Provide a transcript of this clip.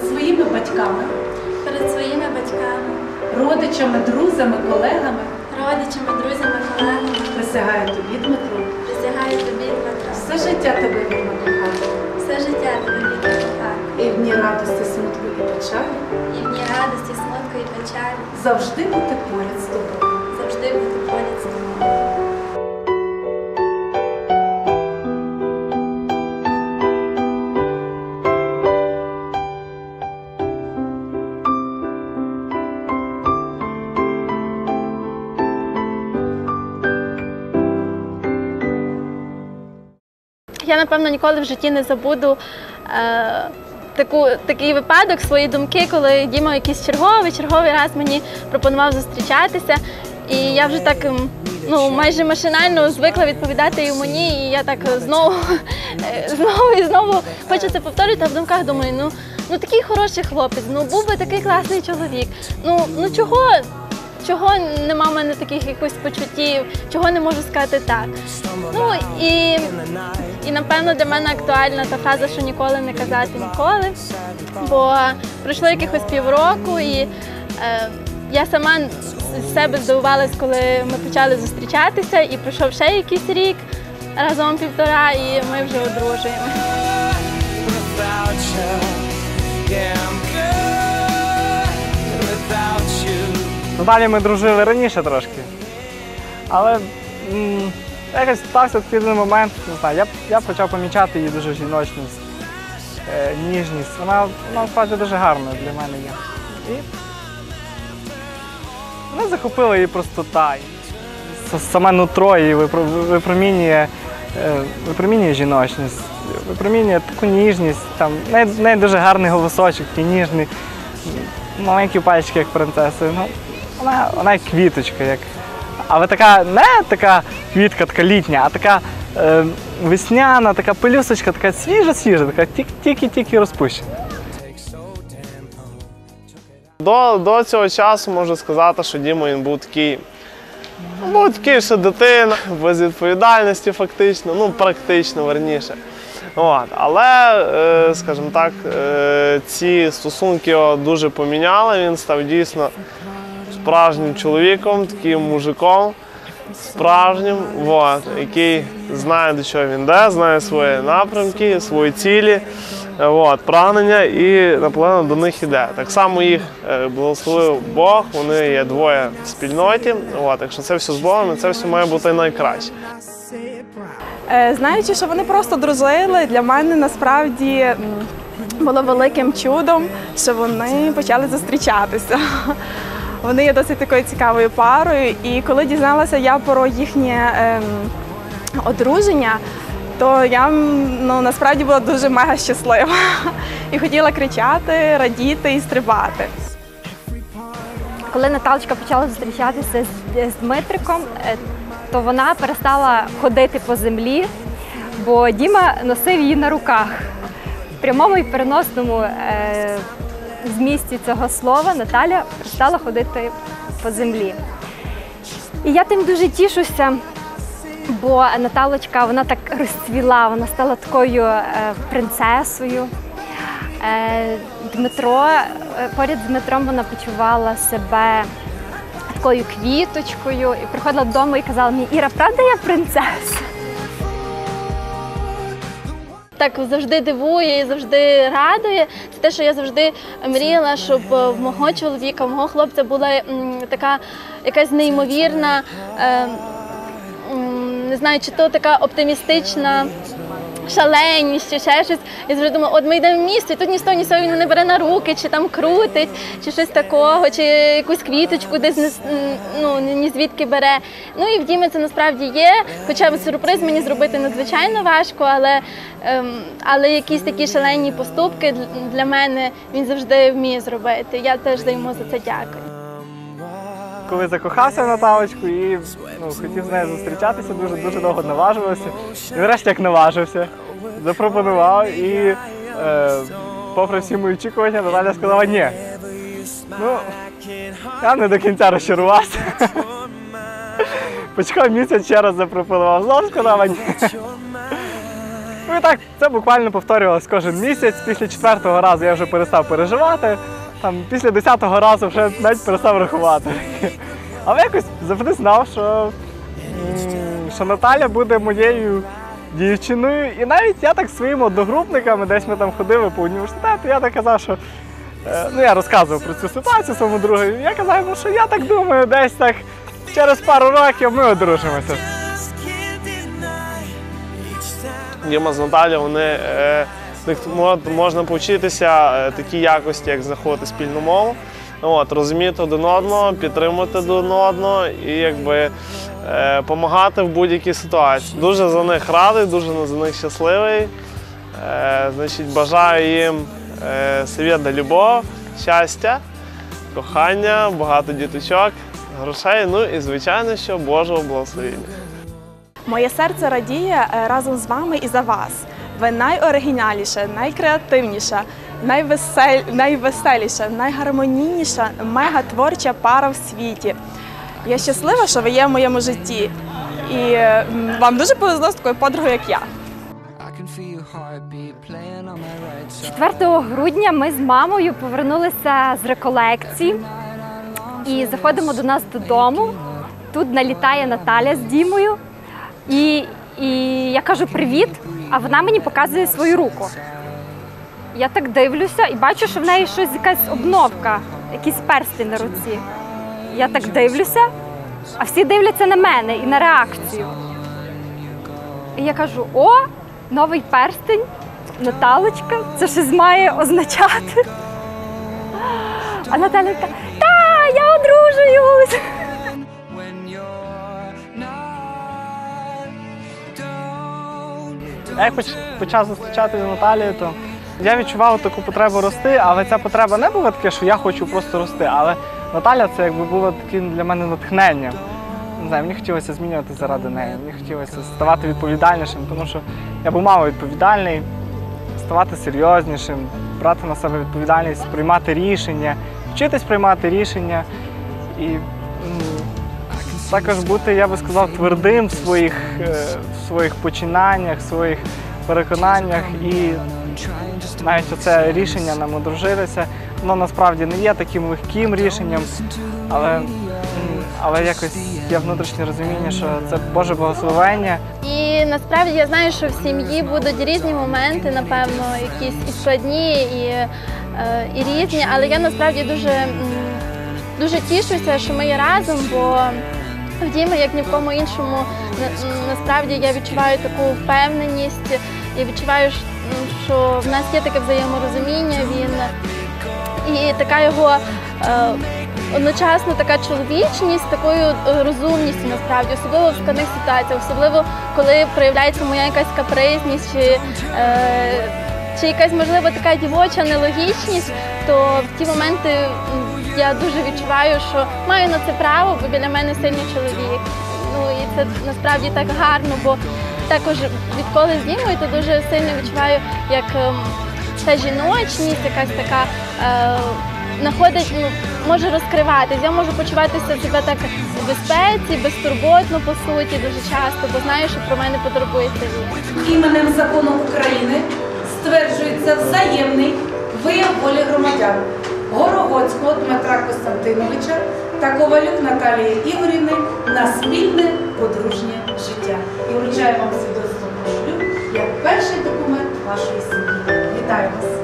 перед своїми батьками, перед своїми батьками, родичами, друзями, колегами. Родичами, друзями, колегами. присягаю тобі, Дмитро, Присягаю тобі, Дмитро, все життя тебе вірно кохати, все життя тебе вірно кохати. і в дні радості, смутку і печалі. І в дні радості, смутку і печалі. Завжди бути поряд з тобою. Я напевно ніколи в житті не забуду е, таку, такий випадок, свої думки, коли Діма якийсь черговий, черговий раз мені пропонував зустрічатися. І я вже так ну, майже машинально звикла відповідати йому ні, і я так знову, е, знову і знову хочу це повторювати, а в думках думаю, ну, ну такий хороший хлопець, ну був би такий класний чоловік. Ну, ну чого? Чого нема в мене таких якихось почуттів, чого не можу сказати так. Ну і, і напевно для мене актуальна та фраза, що ніколи не казати ніколи. Бо пройшло якихось півроку, і е, я сама з себе здивувалась, коли ми почали зустрічатися, і пройшов ще якийсь рік, разом півтора, і ми вже одружуємо. далі ми дружили раніше трошки. Але якось стався такий один момент, не знаю, я, я почав помічати її дуже жіночність, е, ніжність. Вона, вона насправді дуже гарна для мене є. І мене захопила її простота. Саме нутро її випро- випромінює, е, випромінює жіночність, випромінює таку ніжність. Там, в неї дуже гарний голосочок, такий ніжний, маленькі пальчики, як принцеси. Ну, вона, вона як квіточка, як. Але така не така квітка, така літня, а така е, весняна, така пелюсочка, така свіжа-свіжа, така тільки- тільки-тільки розпущена. До, до цього часу можу сказати, що Діма він був такий. ну, такий, що дитина, без відповідальності фактично, ну практично верніше. От. Але, е, скажімо так, е, ці стосунки його дуже поміняли. Він став дійсно справжнім чоловіком, таким мужиком, справжнім, от, який знає, до чого він йде, знає свої напрямки, свої цілі, е, от, прагнення і напевно до них іде. Так само їх е, благословив Бог, вони є двоє в спільноті. От, якщо це все з Богом, і це все має бути найкраще. Е, Знаючи, що вони просто дружили, для мене насправді було великим чудом, що вони почали зустрічатися. Вони є досить такою цікавою парою, і коли дізналася я про їхнє ем, одруження, то я ну, насправді була дуже мега щаслива і хотіла кричати, радіти і стрибати. Коли Наталочка почала зустрічатися з, з Дмитриком, е, то вона перестала ходити по землі, бо Діма носив її на руках. В прямому і переносному е, змісті цього слова Наталя перестала ходити по землі. І я тим дуже тішуся, бо Наталочка вона так розцвіла, вона стала такою е, принцесою. Е, Дмитро, е, поряд з Дмитром вона почувала себе такою квіточкою і приходила додому і казала мені, Іра, правда я принцеса? Так завжди дивує і завжди радує. Це те, що я завжди мріяла, щоб е, в мого чоловіка, в мого хлопця була така якась неймовірна, е, не знаю, чи то така оптимістична. Шаленість, чи ще щось. Я завжди думаю, от ми йдемо в місто, і тут ні з того, ні з мене бере на руки, чи там крутить, чи щось такого, чи якусь квіточку десь не, ну, ні звідки бере. Ну і в Дімі це насправді є. Хоча сюрприз мені зробити надзвичайно важко, але, ем, але якісь такі шалені поступки для- мене він завжди вміє зробити. Я теж за йому за це дякую. Коли закохався в Наталочку і ну, хотів з нею зустрічатися, дуже дуже довго наважувався. І врешті як наважився, запропонував і е, попри всі мої очікування, Наталя сказала ні. Ну, я не до кінця розчарувався. Почекав місяць, ще раз запропонував, знову сказала ні. Ну і так, це буквально повторювалось кожен місяць. Після четвертого разу я вже перестав переживати. Там, після десятого разу вже навіть перестав рахувати. Але якось завжди знав, що, що Наталя буде моєю дівчиною. І навіть я так своїми одногрупниками, десь ми там ходили по університету, я так казав, що е, ну я розказував про цю ситуацію своєму другу. і Я казав, йому, що я так думаю, десь так через пару років ми одружимося. Діма з Наталією, вони е, них можна повчитися е, такі якості, як знаходити спільну мову, от, розуміти один одного, підтримувати один одного і якби допомагати в будь-якій ситуації. Дуже за них радий, дуже за них щасливий. Е, значить, бажаю їм е, любов, щастя, кохання, багато діточок, грошей, ну і звичайно, що Божого благословення. Моє серце радіє е, разом з вами і за вас. Ви найоригінальніша, найкреативніша, найвесель... найвеселіша, найгармонійніша, мегатворча пара в світі. Я щаслива, що ви є в моєму житті. І вам дуже повезло з такою подругою, як я. I can feel your heartbeat playing on my right side. 4 грудня ми з мамою повернулися з реколекції і заходимо до нас додому. Тут налітає Наталя з Дімою. І, і я кажу привіт, а вона мені показує свою руку. Я так дивлюся і бачу, що в неї щось якась обновка, якісь перстень на руці. Я так дивлюся, а всі дивляться на мене і на реакцію. І я кажу: о, новий перстень, Наталочка, це щось має означати. А Наталя така, та, я одружуюсь. Я як почав зустрічатися з Наталією, то я відчував таку потребу рости, але ця потреба не була таке, що я хочу просто рости. Але Наталя це якби було таким для мене натхненням. Не знаю, мені хотілося змінювати заради неї. Мені хотілося ставати відповідальнішим, тому що я був мало відповідальний, ставати серйознішим, брати на себе відповідальність, приймати рішення, вчитись приймати рішення і також бути, я би сказав, твердим в своїх, е, в своїх починаннях, в своїх переконаннях. І навіть оце рішення нам одружилися. Воно насправді не є таким легким рішенням, але, але якось є внутрішнє розуміння, що це Боже благословення. І насправді я знаю, що в сім'ї будуть різні моменти, напевно, якісь і складні, і, е, і різні. Але я насправді дуже, дуже тішуся, що ми є разом, бо в Дімі, як ні в кому іншому, на- насправді я відчуваю таку впевненість. Я відчуваю, що в нас є таке взаєморозуміння. Він і така його е, одночасно така чоловічність, такою е, розумністю насправді, особливо в складних ситуаціях, особливо коли проявляється моя якась капризність чи, е, чи якась можливо така дівоча нелогічність, то в ті моменти я дуже відчуваю, що маю на це право, бо біля мене сильний чоловік. Ну і це насправді так гарно, бо також відколи з Дімою, то дуже сильно відчуваю, як ем, та жіночність, якась така е, знаходить, ну, може розкриватись. Я можу почуватися себе так в безпеці, безтурботно по суті, дуже часто, бо знаю, що про мене потурбується він. Іменем закону України стверджується взаємний вияв волі громадян Горогодського Дмитра Костянтиновича та Ковалюк Наталії Ігорівни на спільне подружнє життя. І вручаю вам свідоцтво про як перший документ вашої сім'ї. Вітаю вас!